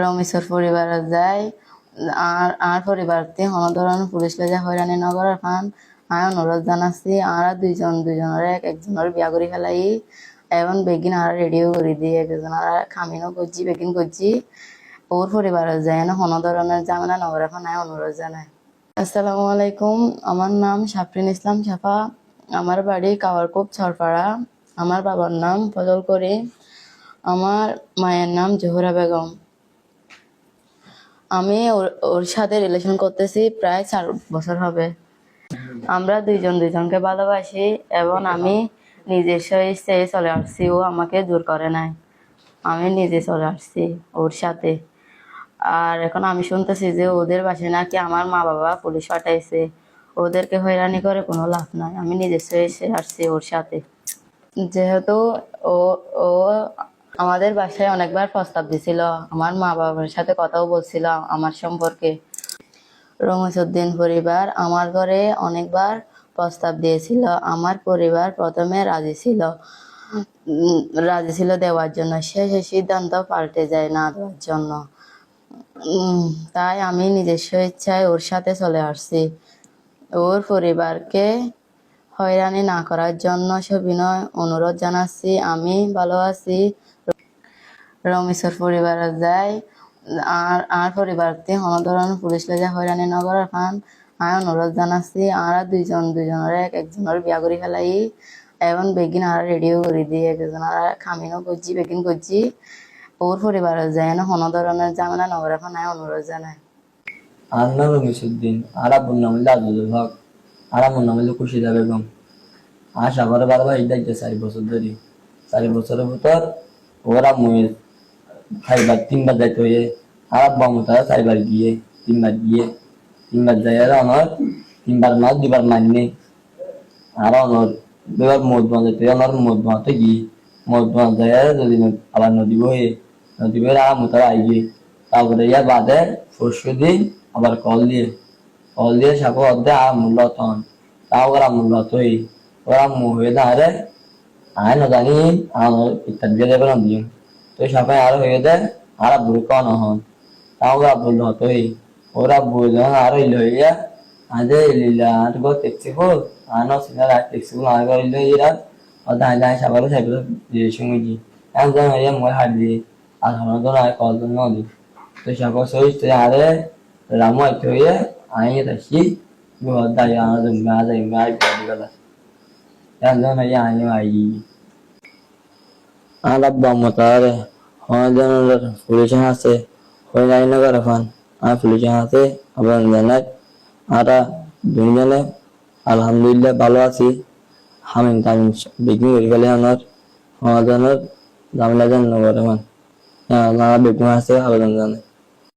রমেশ্বর পরিবারে যায়, আর আর পরিবারতে ধরনের পুলিশ লজা হয়রানি নগরের ফান আমি অনুরোধ জানাচ্ছি আর দুইজন, দুইজনের এক, একজনের বিয়া করে ফেলাই, এবং বেগিন আর রেডিও করে দিই একজন আর খামিনও করছি, বেগিন করছি। ওর পরিবারে যায় না কোনো ধরনের ঝামেলা নগরের ফান আমি অনুরোধ জানাই আসসালামু আলাইকুম, আমার নাম সাফরিন ইসলাম সাফা। আমার বাড়ি কাওয়ারকুপ, ছরপাড়া। আমার বাবার নাম ফজল করি আমার মায়ের নাম জোহরা বেগম। আমি ওর- সাথে রিলেশন করতেছি প্রায় চার বছর হবে। আমরা দুইজন দুইজনকে ভালোবাসি এবং আমি নিজস্ব ইচ্ছায় চলে আসছি, ও আমাকে জোর করে নাই। আমি নিজে চলে আসছি ওর সাথে। আর এখন আমি শুনতেছি যে ওদের বাসায় নাকি আমার মা বাবা পুলিশ পাঠাইছে। ওদেরকে হয়রানি করে কোনো লাভ নাই। আমি নিজস্ব এসে আসছি ওর সাথে। যেহেতু ও ও আমাদের বাসায় অনেকবার প্রস্তাব দিছিল। আমার মা বাবার সাথে কথাও বলছিল আমার সম্পর্কে। রমেশউদ্দিন পরিবার আমার ঘরে অনেকবার প্রস্তাব দিয়েছিল। আমার পরিবার প্রথমে রাজি ছিল। রাজি ছিল দেওয়ার জন্য। শেষে সিদ্ধান্ত পাল্টে যায় না দেওয়ার জন্য। তাই আমি নিজস্ব ইচ্ছায় ওর সাথে চলে আসছি। ওর পরিবারকে হয়রানি না করার জন্য সবিনয় অনুরোধ জানাচ্ছি। আমি ভালো আছি। রমেশ্বর পরিবারে যায়। আর আর পরিবারতে কোনো ধরনের পুলিশ লজা হয়রানি নগরের ফান আমি অনুরোধ জানাচ্ছি। আর দুইজন, দুইজনের এক, একজনের বিয়া করে ফেলাই। এবং বেগিন আর রেডিও করে দিই একজন আর খামিনও করছি, বেগিন করছি। ওর পরিবারে যায় না, কোনো ধরনের ঝামেলা নগরের ফান আমি অনুরোধ জানাই। আর নাম রমিসুদ্দিন আর আব্বুর নাম আব্দুল হক। আর আমার নাম হইল খুশিদা বেগম আর সাগরে বারবার ঈদ যাইতে চারি বছর ধরে। চারি বছরের ভিতর ওরা মুয়ে খাইবার তিনবার যাইতে হয়ে আর আব্বা মতো চারিবার গিয়ে, তিনবার গিয়ে, তিনবার যাই আর আমার তিনবার মাছ দুবার মানি আর আমার দুবার মদ বাঁধাতে আমার মদ বাঁধতে গিয়ে মদ বাঁধতে যদি আবার নদী বয়ে নদী বয়ে আর মতো আইগে। তারপরে ইয়া বাদে পরশু দিন আবার কল দিয়ে কল দিয়ে সাপো অর্ধে আর মূল্য তখন তাও ওরা মূল্য তৈ ওরা মু হয়ে দাঁড়ে আয় না জানি ইত্যাদি দিয়ে দেবে না দিয়ে তো সাপে আরও হয়ে দেয় আর বুড়ি কন হন তাও ওরা বলল তৈ ওরা বুঝলো আর হইল হইয়া আদে লিলা আর গো দেখছি হল আনো সিনার আর দেখছি হল আর গো হইল ইরা অদা আয় যায় সাবারও সাইকেল দিয়ে যেন হইয়া মই হাত দিয়ে আর সাধারণত আর কল দিই তো সাপো সইতে আরে রামু আইতে হইয়া আই তাসি গো দা ইয়া আর দম মা দা মা আই পাদি গলা এখন যেন হইয়া আই আই আর আব্বা মতারে যেন পুলিশ আছে হই নাই না করে ফান আর দুজনে আলহামদুলিল্লাহ ভালো আছি হামিন তামিন বিক্রি করে গেলে আমার আমাদের জামিলা জান হ্যাঁ আছে আবেদন জানাই